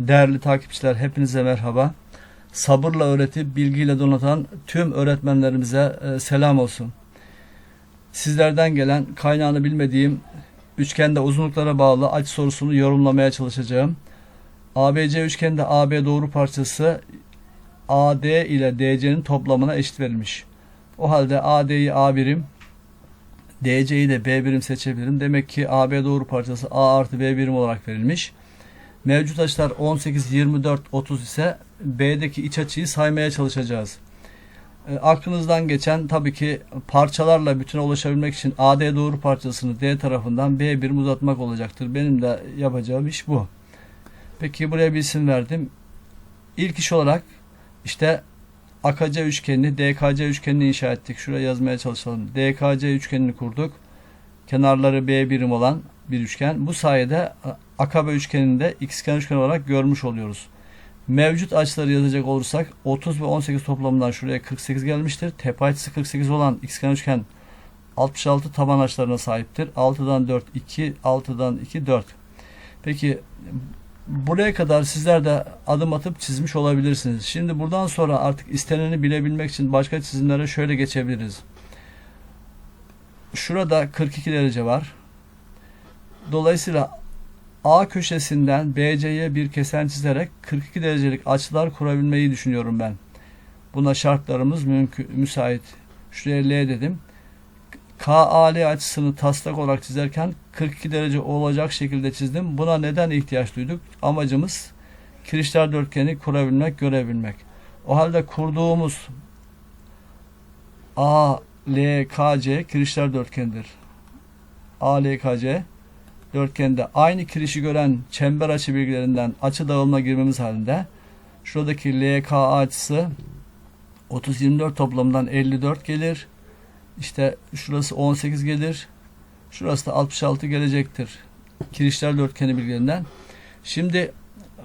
Değerli takipçiler hepinize merhaba. Sabırla öğretip bilgiyle donatan tüm öğretmenlerimize e, selam olsun. Sizlerden gelen kaynağını bilmediğim üçgende uzunluklara bağlı açı sorusunu yorumlamaya çalışacağım. ABC üçgende AB doğru parçası AD ile DC'nin toplamına eşit verilmiş. O halde AD'yi A birim, DC'yi de B birim seçebilirim. Demek ki AB doğru parçası A artı B birim olarak verilmiş. Mevcut açılar 18, 24, 30 ise B'deki iç açıyı saymaya çalışacağız. E, aklınızdan geçen tabii ki parçalarla bütüne ulaşabilmek için AD doğru parçasını D tarafından B birim uzatmak olacaktır. Benim de yapacağım iş bu. Peki buraya bir isim verdim. İlk iş olarak işte AKC üçgenini, DKC üçgenini inşa ettik. Şuraya yazmaya çalışalım. DKC üçgenini kurduk. Kenarları B birim olan bir üçgen. Bu sayede akabe üçgenini de xgen üçgen olarak görmüş oluyoruz. Mevcut açıları yazacak olursak 30 ve 18 toplamından şuraya 48 gelmiştir. Tepe açısı 48 olan xgen üçgen 66 taban açılarına sahiptir. 6'dan 4 2, 6'dan 2 4. Peki buraya kadar sizler de adım atıp çizmiş olabilirsiniz. Şimdi buradan sonra artık isteneni bilebilmek için başka çizimlere şöyle geçebiliriz. Şurada 42 derece var. Dolayısıyla A köşesinden BC'ye bir kesen çizerek 42 derecelik açılar kurabilmeyi düşünüyorum ben. Buna şartlarımız mümkün, müsait. Şuraya L dedim. KAL açısını taslak olarak çizerken 42 derece olacak şekilde çizdim. Buna neden ihtiyaç duyduk? Amacımız kirişler dörtgeni kurabilmek, görebilmek. O halde kurduğumuz ALKC kirişler dörtgenidir. ALKC dörtgende aynı kirişi gören çember açı bilgilerinden açı dağılma girmemiz halinde şuradaki LKA açısı 30-24 toplamından 54 gelir. İşte şurası 18 gelir. Şurası da 66 gelecektir. Kirişler dörtgeni bilgilerinden. Şimdi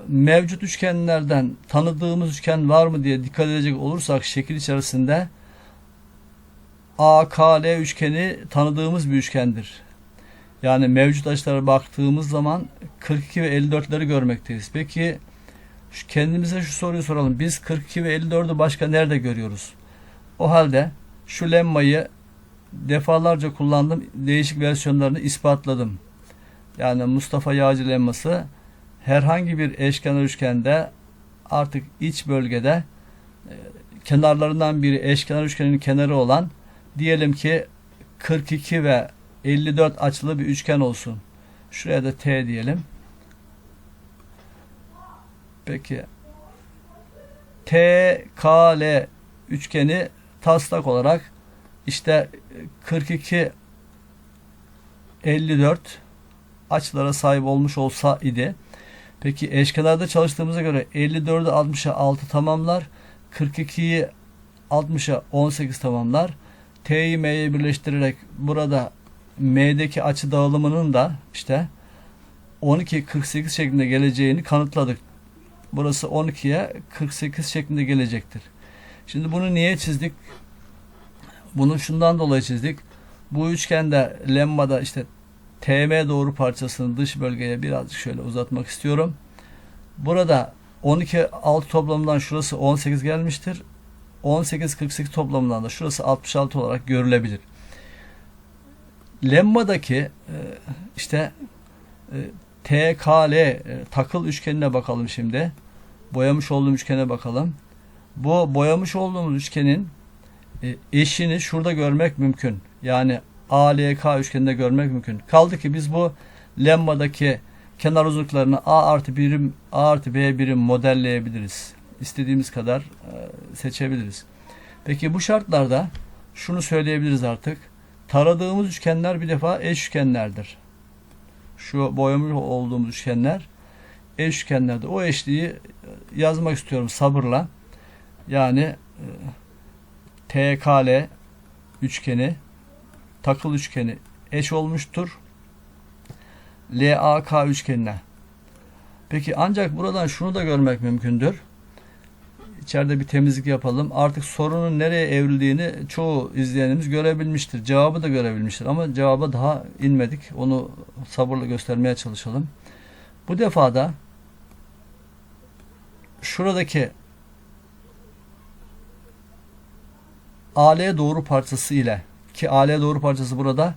mevcut üçgenlerden tanıdığımız üçgen var mı diye dikkat edecek olursak şekil içerisinde AKL üçgeni tanıdığımız bir üçgendir. Yani mevcut açılara baktığımız zaman 42 ve 54'leri görmekteyiz. Peki şu kendimize şu soruyu soralım. Biz 42 ve 54'ü başka nerede görüyoruz? O halde şu lemmayı defalarca kullandım. Değişik versiyonlarını ispatladım. Yani Mustafa Yağcı lemması herhangi bir eşkenar üçgende artık iç bölgede e, kenarlarından biri eşkenar üçgenin kenarı olan diyelim ki 42 ve 54 açılı bir üçgen olsun. Şuraya da T diyelim. Peki T, K, L üçgeni taslak olarak işte 42 54 açılara sahip olmuş olsa idi. Peki eşkenarda çalıştığımıza göre 54'ü 60'a 6 tamamlar. 42'yi 60'a 18 tamamlar. T'yi M'ye birleştirerek burada M'deki açı dağılımının da işte 12 48 şeklinde geleceğini kanıtladık. Burası 12'ye 48 şeklinde gelecektir. Şimdi bunu niye çizdik? Bunu şundan dolayı çizdik. Bu üçgende lemmada işte TM doğru parçasını dış bölgeye birazcık şöyle uzatmak istiyorum. Burada 12 6 toplamından şurası 18 gelmiştir. 18 48 toplamından da şurası 66 olarak görülebilir. Lemma'daki e, işte e, TKL e, takıl üçgenine bakalım şimdi. Boyamış olduğum üçgene bakalım. Bu boyamış olduğumuz üçgenin eşini şurada görmek mümkün. Yani ALK üçgeninde görmek mümkün. Kaldı ki biz bu lemma'daki kenar uzunluklarını A artı birim A artı B birim modelleyebiliriz. İstediğimiz kadar seçebiliriz. Peki bu şartlarda şunu söyleyebiliriz artık. Taradığımız üçgenler bir defa eş üçgenlerdir. Şu boyamış olduğumuz üçgenler eş üçgenlerdir. O eşliği yazmak istiyorum sabırla. Yani e, TKL üçgeni takıl üçgeni eş olmuştur. LAK üçgenine. Peki ancak buradan şunu da görmek mümkündür. İçeride bir temizlik yapalım. Artık sorunun nereye evrildiğini çoğu izleyenimiz görebilmiştir. Cevabı da görebilmiştir ama cevaba daha inmedik. Onu sabırla göstermeye çalışalım. Bu defada şuradaki AL doğru parçası ile ki AL doğru parçası burada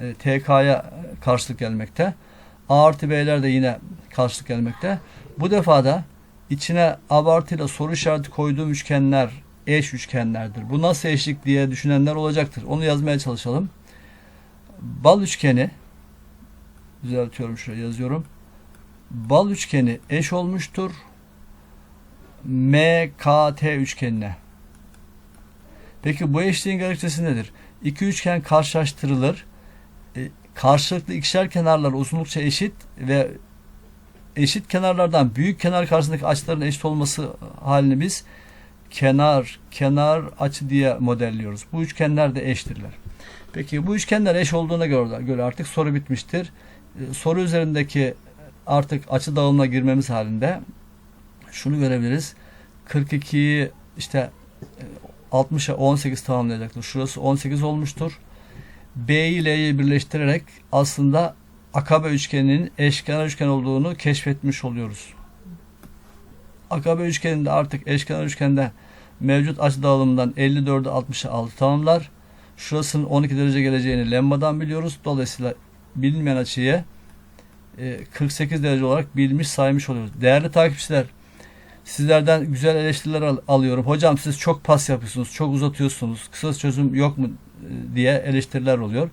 e, TK'ya karşılık gelmekte. A artı B'ler de yine karşılık gelmekte. Bu defada içine abartıyla soru işareti koyduğum üçgenler eş üçgenlerdir. Bu nasıl eşlik diye düşünenler olacaktır. Onu yazmaya çalışalım. Bal üçgeni düzeltiyorum şuraya yazıyorum. Bal üçgeni eş olmuştur. MKT üçgenine. Peki bu eşliğin gerekçesi nedir? İki üçgen karşılaştırılır. E, karşılıklı ikişer kenarlar uzunlukça eşit ve eşit kenarlardan büyük kenar karşısındaki açıların eşit olması halini biz kenar kenar açı diye modelliyoruz. Bu üçgenler de eştirler. Peki bu üçgenler eş olduğuna göre, artık soru bitmiştir. E, soru üzerindeki artık açı dağılımına girmemiz halinde şunu görebiliriz. 42'yi işte e, 60'a 18 tamamlayacaktır. Şurası 18 olmuştur. B ile L'yi birleştirerek aslında akabe üçgeninin eşkenar üçgen olduğunu keşfetmiş oluyoruz. Akabe üçgeninde artık eşkenar üçgende mevcut açı dağılımından 54'ü 60'a 6 tamamlar. Şurasının 12 derece geleceğini lemmadan biliyoruz. Dolayısıyla bilinmeyen açıyı e, 48 derece olarak bilmiş saymış oluyoruz. Değerli takipçiler sizlerden güzel eleştiriler al- alıyorum. Hocam siz çok pas yapıyorsunuz, çok uzatıyorsunuz. Kısa çözüm yok mu e, diye eleştiriler oluyor.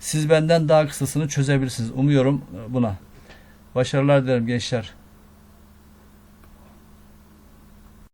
Siz benden daha kısasını çözebilirsiniz. Umuyorum buna. Başarılar dilerim gençler.